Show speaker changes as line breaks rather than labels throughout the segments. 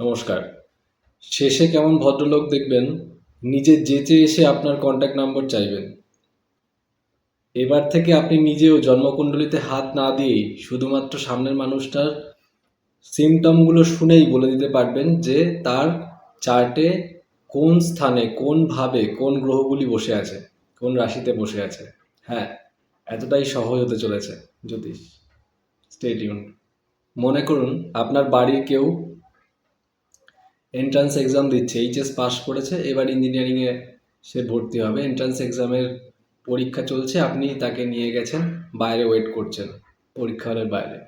নমস্কার। শেষে কেমন ভদ্রলোক দেখবেন, নিজে যেচে এসে আপনার কন্ট্যাক্ট নাম্বার চাইবেন। এবার থেকে আপনি নিজেও জন্মকুণ্ডলিতে হাত না দিয়েই শুধুমাত্র সামনের মানুষটার সিমটমগুলো শুনেই বলে দিতে পারবেন যে তার চার্টে কোন স্থানে, কোন ভাবে, কোন গ্রহগুলি বসে আছে, কোন রাশিতে বসে আছে। হ্যাঁ এতটাই সহজ হতে চলেছে। জ্যোতিষ স্টেটিউন মনে করুন, আপনার বাড়ির কেউ এন্ট্রান্স এক্সাম দিচ্ছে এইচএস পাস করেছে, এবার ইঞ্জিনিয়ারিংয়ে সে ভর্তি হবে। এন্ট্রান্স এক্সামের পরীক্ষা চলছে, আপনি তাকে নিয়ে গেছেন, বাইরে ওয়েট করছেন পরীক্ষা হলের বাইরে।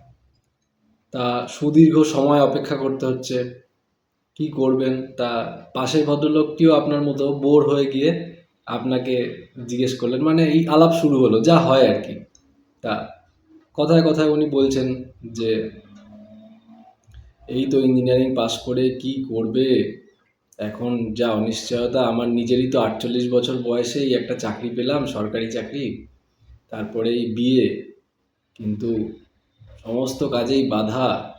তা সুদীর্ঘ সময় অপেক্ষা করতে হচ্ছে, কি করবেন? তা পাশের ভদ্রলোকটিও আপনার মতো বোর হয়ে গিয়ে আপনাকে জিজ্ঞেস করলেন মানে এই আলাপ শুরু হলো, যা হয় আর কি। তা কথায় কথায় উনি বলছেন যে এই তো ইঞ্জিনিয়ারিং পাশ করে কি করবে? এখন যা অনিশ্চয়তা, আমার নিজেরই তো আটচল্লিশ বছর বয়সেই একটা চাকরি পেলাম, সরকারি চাকরি তারপরে এই বিয়ে কিন্তু সমস্ত কাজেই বাধা,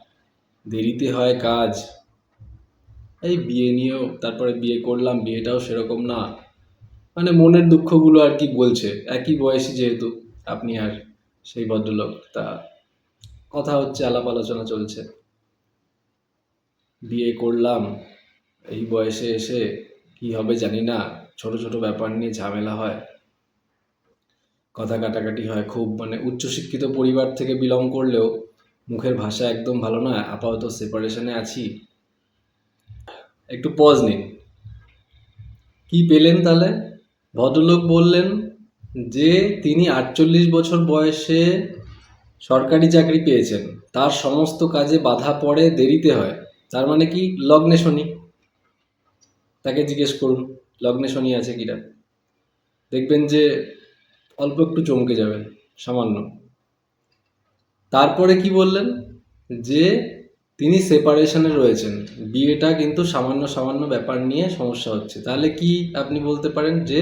দেরিতে হয় কাজ। এই বিয়ে নিয়েও তারপরে বিয়ে করলাম বিয়েটাও সেরকম না। মানে মনের দুঃখগুলো আর কি বলছে? একই বয়সী যেহেতু, আপনি আর সেই ভদ্রলোক, তা কথা হচ্ছে, আলাপ আলোচনা চলছে। বিয়ে করলাম। এই বয়সে এসে কি হবে জানি না, ছোট ছোট ব্যাপার নিয়ে ঝামেলা হয়। কথা কাটাকাটি হয় খুব মানে উচ্চশিক্ষিত পরিবার থেকে বিলং করলেও মুখের ভাষা একদম ভালো না, আপাতত সেপারেশনে আছি। একটু পজ নিন। কি পেলেন তাহলে? ভদ্রলোক বললেন যে, তিনি আটচল্লিশ বছর বয়সে সরকারি চাকরি পেয়েছেন। তার সমস্ত কাজে বাধা পড়ে দেরিতে হয়। তার মানে কি? লগ্নে শনি। তাকে জিজ্ঞেস করুন, লগ্নে শনি আছে কিনা? দেখবেন যে অল্প একটু চমকে যাবেন, সামান্য। তারপরে কি বললেন? যে তিনি সেপারেশনে রয়েছেন। বিয়েটা কিন্তু সামান্য সামান্য ব্যাপার নিয়ে সমস্যা হচ্ছে। তাহলে কি আপনি বলতে পারেন যে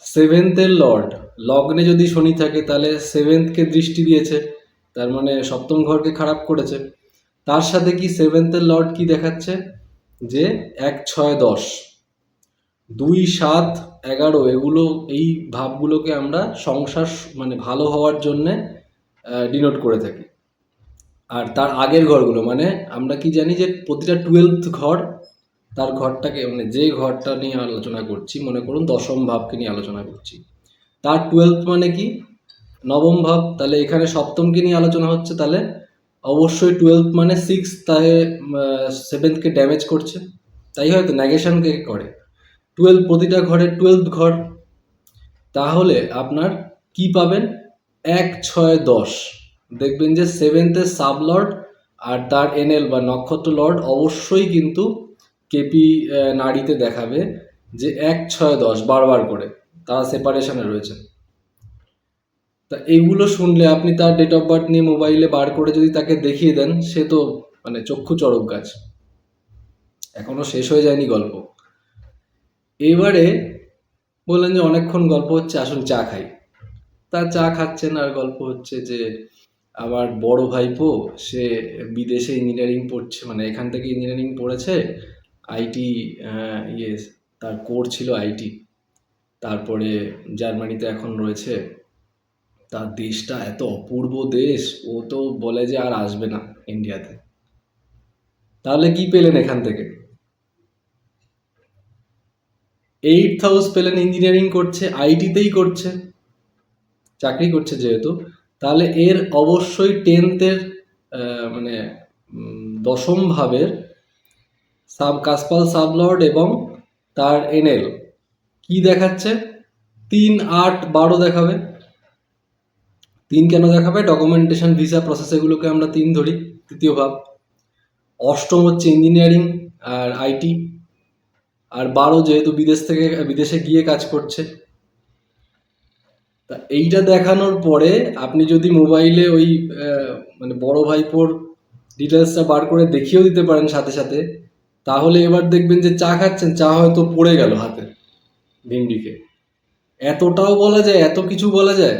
সেভেন্থের লর্ড লগ্নে যদি শনি থাকে, তাহলে সেভেন্থকে দৃষ্টি দিয়েছে। তার মানে সপ্তম ঘরকে খারাপ করেছে। তার সাথে কি সেভেন্থের লর্ড কি দেখাচ্ছে? যে এক ছয় দশ, দুই সাত এগারো, এগুলো, এই ভাবগুলোকে আমরা সংসার মানে ভালো হওয়ার জন্যে ডিনোট করে থাকি। আর তার আগের ঘরগুলো মানে আমরা কি জানি যে প্রতিটা টুয়েলথ ঘর, তার ঘরটাকে মানে যে ঘরটা নিয়ে আলোচনা করছি, মনে করুন দশম ভাবকে নিয়ে আলোচনা করছি, তার টুয়েলথ মানে কি? নবম ভাব, তাহলে এখানে সপ্তমকে নিয়ে আলোচনা হচ্ছে, তাহলে অবশ্যই টুয়েলভ মানে সিক্স তাই সেভেন্থকে ড্যামেজ করছে। তাই হয়তো নেগেশনকে করে। টুয়েলভ প্রতিটা ঘরে টুয়েলভ ঘর। তাহলে আপনার কি পাবেন? এক, ছয়, দশ। দেখবেন যে সেভেন্থের সাবলর্ড আর তার এনএল বা নক্ষত্র লর্ড অবশ্যই কিন্তু কেপি নারীতে দেখাবে যে এক, ছয়, দশ বারবার করে। তারা সেপারেশনে রয়েছে। তা এইগুলো শুনলে আপনি তার ডেট অফ বার্থ নিয়ে মোবাইলে বার করে যদি তাকে দেখিয়ে দেন, সে তো মানে চক্ষু চড়ক গাছ এখনও শেষ হয়ে যায়নি গল্প। এবারে বললেন যে অনেকক্ষণ গল্প হচ্ছে, আসুন চা খাই। তা চা খাচ্ছেন আর গল্প হচ্ছে যে আমার বড় ভাইপো, সে বিদেশে ইঞ্জিনিয়ারিং পড়ছে মানে এখান থেকে ইঞ্জিনিয়ারিং পড়েছে আইটি ইয়ে তার কোর ছিল আইটি তারপরে জার্মানিতে এখন রয়েছে। তার দেশটা এত অপূর্ব দেশ, ও তো বলে যে আর আসবে না ইন্ডিয়াতে তাহলে কি পেলেন এখান থেকে? এইট হাউস পেলেন ইঞ্জিনিয়ারিং করছে আইটিতেই করছে, চাকরি করছে যেহেতু। তাহলে এর অবশ্যই টেন্থের মানে দশম ভাবের সাব, কাসপাল সাবলর্ড এবং তার এনএল। কি দেখাচ্ছে? তিন আট বারো দেখাবে। তিন কেন দেখাবে? ডকুমেন্টেশন ভিসা প্রসেস এগুলোকে আমরা তিন ধরি। তৃতীয় ভাব, অষ্টম হচ্ছে ইঞ্জিনিয়ারিং আর আইটি আর বারো যেহেতু বিদেশ থেকে, বিদেশে গিয়ে কাজ করছে। তা এইটা দেখানোর পরে আপনি যদি মোবাইলে ওই মানে বড় ভাইপোর ডিটেলসটা বার করে দেখিয়েও দিতে পারেন সাথে সাথে, তাহলে এবার দেখবেন যে চা খাচ্ছেন, চা হয়তো পড়ে গেল হাতে, ভিন্ডিকে। এতটাও বলা যায়, এত কিছু বলা যায়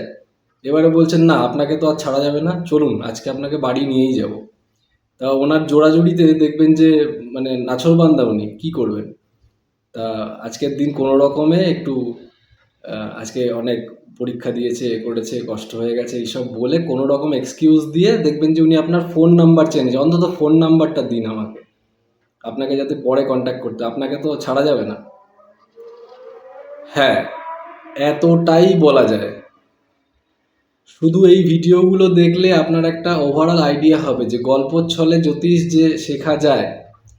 এবারে বলছেন, না, আপনাকে তো আর ছাড়া যাবে না, চলুন, আজকে আপনাকে বাড়ি নিয়েই যাব। তা ওনার জোড়াজুড়িতে দেখবেন যে মানে নাছরবান্দা উনি, কী করবেন? তা আজকের দিন কোনো রকমে একটু আজকে অনেক পরীক্ষা দিয়েছে এ করেছে, কষ্ট হয়ে গেছে, এইসব বলে কোনো রকম এক্সকিউজ দিয়ে দেখবেন যে উনি আপনার ফোন নাম্বার চেঞ্জ অন্তত ফোন নাম্বারটা দিন আমাকে। আপনাকে যাতে পরে কন্ট্যাক্ট করতে, আপনাকে তো ছাড়া যাবে না। হ্যাঁ এতটাই বলা যায়। শুধু এই ভিডিওগুলো দেখলে আপনার একটা ওভারঅল আইডিয়া হবে যে গল্পর ছলে জ্যোতিষ যে শেখা যায়,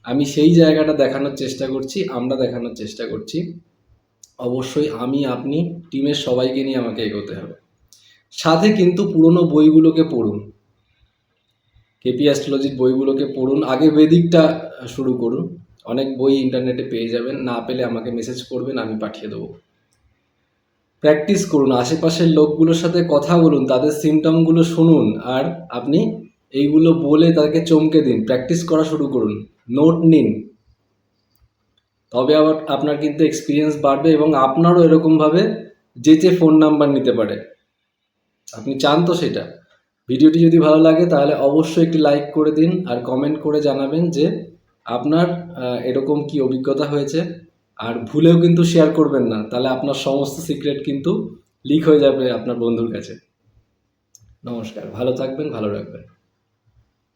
আমি সেই জায়গাটা দেখানোর চেষ্টা করছি, আমরা দেখানোর চেষ্টা করছি। অবশ্যই আমি, আপনি, টিমের সবাইকে নিয়ে আমাকে এগোতে হবে। সাথে কিন্তু পুরনো বইগুলোকে পড়ুন। কেপি অ্যাস্ট্রোলজির বইগুলোকে পড়ুন। আগে বেদিকটা শুরু করুন। অনেক বই ইন্টারনেটে পেয়ে যাবেন। না পেলে আমাকে মেসেজ করবেন, আমি পাঠিয়ে দেবো। প্র্যাকটিস করুন, আশেপাশের লোকগুলোর সাথে কথা বলুন, তাদের সিমটমগুলো শুনুন, আর আপনি এইগুলো বলে তাদেরকে চমকে দিন। প্র্যাকটিস করা শুরু করুন। নোট নিন। তবে আবার আপনার কিন্তু এক্সপিরিয়েন্স বাড়বে এবং আপনারও এরকমভাবে যে যে ফোন নাম্বার নিতে পারে। আপনি চান তো সেটা। ভিডিওটি যদি ভালো লাগে, তাহলে অবশ্যই একটি লাইক করে দিন আর কমেন্ট করে জানাবেন যে আপনার এরকম কি অভিজ্ঞতা হয়েছে। আর ভুলেও কিন্তু শেয়ার করবেন না। তাহলে আপনার সমস্ত সিক্রেট কিন্তু লিক হয়ে যাবে আপনার বন্ধুর কাছে। নমস্কার, ভালো থাকবেন, ভালো রাখবেন।